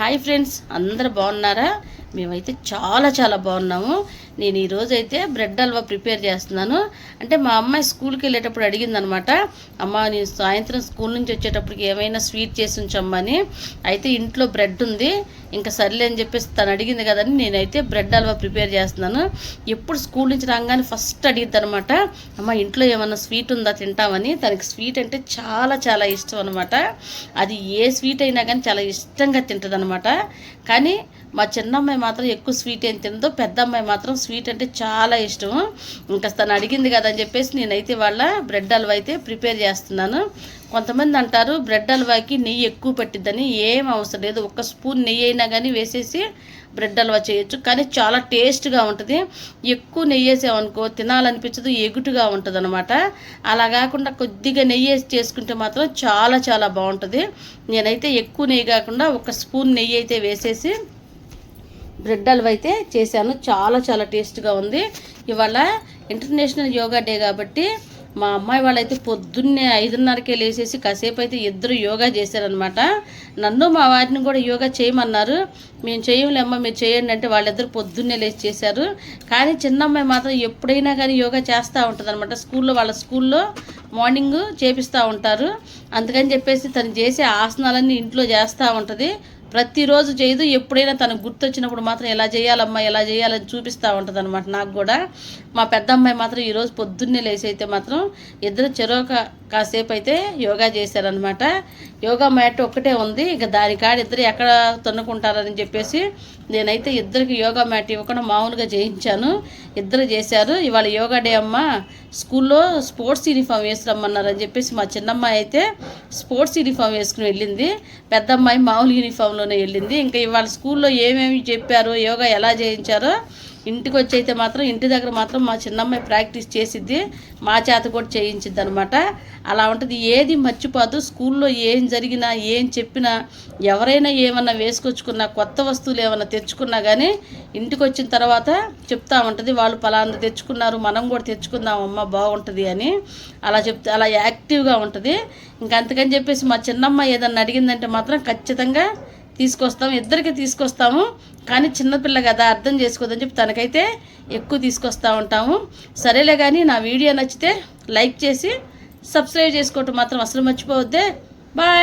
Hi friends అందరు బాగున్నారా? మేమైతే చాలా చాలా బాగున్నాము. నేను ఈరోజు అయితే బ్రెడ్ హల్వా ప్రిపేర్ చేస్తున్నాను. అంటే మా అమ్మాయి స్కూల్కి వెళ్ళేటప్పుడు అడిగిందనమాట అమ్మ నేను సాయంత్రం స్కూల్ నుంచి వచ్చేటప్పటికి ఏమైనా స్వీట్ చేసి ఉంచమ్మని అని. అయితే ఇంట్లో బ్రెడ్ ఉంది ఇంకా సర్లే అని చెప్పేసి తను అడిగింది కదని నేనైతే బ్రెడ్ హల్వా ప్రిపేర్ చేస్తున్నాను. ఎప్పుడు స్కూల్ నుంచి రాగానే ఫస్ట్ అడిగిద్ది అనమాట అమ్మ ఇంట్లో ఏమైనా స్వీట్ ఉందా తింటామని. తనకి స్వీట్ అంటే చాలా చాలా ఇష్టం అనమాట. అది ఏ స్వీట్ అయినా కానీ చాలా ఇష్టంగా తింటుంది కానీ మా చిన్నమ్మాయి మాత్రం ఎక్కువ స్వీట్ ఏం తిందో పెద్ద అమ్మాయి మాత్రం స్వీట్ అంటే చాలా ఇష్టం. ఇంకా తను అడిగింది కదా అని చెప్పేసి నేనైతే వాళ్ళ బ్రెడ్ హల్వా అయితే ప్రిపేర్ చేస్తున్నాను. కొంతమంది అంటారు బ్రెడ్ హల్వాకి నెయ్యి ఎక్కువ పట్టిద్దని ఏం అవసరం లేదు. ఒక స్పూన్ నెయ్యి అయినా కానీ వేసేసి బ్రెడ్ హల్వా చేయొచ్చు. కానీ చాలా టేస్ట్గా ఉంటుంది. ఎక్కువ నెయ్యి వేసామనుకో తినాలనిపించదు ఎగుటుగా ఉంటుంది అనమాట అలా కాకుండా కొద్దిగా నెయ్యి వేసి చేసుకుంటే మాత్రం చాలా చాలా బాగుంటుంది. నేనైతే ఎక్కువ నెయ్యి కాకుండా ఒక స్పూన్ నెయ్యి అయితే వేసేసి బ్రెడ్ హల్వా అయితే చేశాను. చాలా చాలా టేస్ట్గా ఉంది. ఇవాళ ఇంటర్నేషనల్ యోగా డే కాబట్టి మా అమ్మాయి వాళ్ళైతే పొద్దున్నే ఐదున్నరకే లేచేసి కాసేపు అయితే ఇద్దరు యోగా చేశారనమాట నన్ను మా వారిని కూడా యోగా చేయమన్నారు. మేము చేయలేమ్మా మీరు చేయండి అంటే వాళ్ళిద్దరు పొద్దున్నే లేచి చేశారు. కానీ చిన్న అమ్మాయి మాత్రం ఎప్పుడైనా కానీ యోగా చేస్తూ ఉంటుంది అనమాట స్కూల్లో వాళ్ళ స్కూల్లో మార్నింగ్ చేపిస్తూ ఉంటారు. అందుకని చెప్పేసి తను చేసే ఆసనాలన్నీ ఇంట్లో చేస్తూ ఉంటుంది. ప్రతిరోజు చేయదు. ఎప్పుడైనా తనకు గుర్తొచ్చినప్పుడు మాత్రం ఎలా చేయాలమ్మా ఎలా చేయాలని చూపిస్తూ ఉంటుంది అనమాట నాకు కూడా మా పెద్ద అమ్మాయి మాత్రం ఈరోజు పొద్దున్నే లేచి అయితే మాత్రం ఇద్దరు చెరోక కాసేపు అయితే యోగా చేశారనమాట యోగా మ్యాట్ ఒక్కటే ఉంది. ఇక దాని కాడ ఇద్దరు ఎక్కడ తన్నుకుంటారని చెప్పేసి నేనైతే ఇద్దరికి యోగా మ్యాట్ ఇవ్వకుండా మామూలుగా చేయించాను. ఇద్దరు చేశారు. ఇవాళ యోగా డే అమ్మ. స్కూల్లో స్పోర్ట్స్ యూనిఫామ్ వేసుకురమ్మన్నారని చెప్పేసి మా చిన్నమ్మాయి అయితే స్పోర్ట్స్ యూనిఫామ్ వేసుకుని వెళ్ళింది. పెద్ద అమ్మాయి మామూలు యూనిఫామ్లోనే వెళ్ళింది. ఇంకా ఇవాళ స్కూల్లో ఏమేమి చెప్పారో? యోగా ఎలా చేయించారో ఇంటికి వచ్చి అయితే మాత్రం ఇంటి దగ్గర మాత్రం మా చిన్నమ్మాయి ప్రాక్టీస్ చేసిద్ది మా చేత కూడా చేయించిద్ది అనమాట అలా ఉంటుంది. ఏది మర్చిపోదు. స్కూల్లో ఏం జరిగినా ఏం చెప్పినా ఎవరైనా ఏమన్నా వేసుకొచ్చుకున్నా కొత్త వస్తువులు ఏమన్నా తెచ్చుకున్నా కానీ ఇంటికి వచ్చిన తర్వాత చెప్తా ఉంటుంది. వాళ్ళు పలాంది తెచ్చుకున్నారు మనం కూడా తెచ్చుకుందాం అమ్మ బాగుంటుంది అని. అలా చెప్తే అలా యాక్టివ్గా ఉంటుంది. ఇంకా అందుకని చెప్పేసి మా చిన్నమ్మ ఏదన్నా అడిగిందంటే మాత్రం ఖచ్చితంగా తీసుకొస్తాం ఇద్దరికి తీసుకొస్తాము. కానీ చిన్నపిల్ల కదా అర్థం చేసుకోదని చెప్పి తనకైతే ఎక్కువ తీసుకొస్తూ ఉంటాము. సరేలే కానీ నా వీడియో నచ్చితే లైక్ చేసి సబ్స్క్రైబ్ చేసుకోవటం మాత్రం అసలు మర్చిపోవద్దే. బాయ్!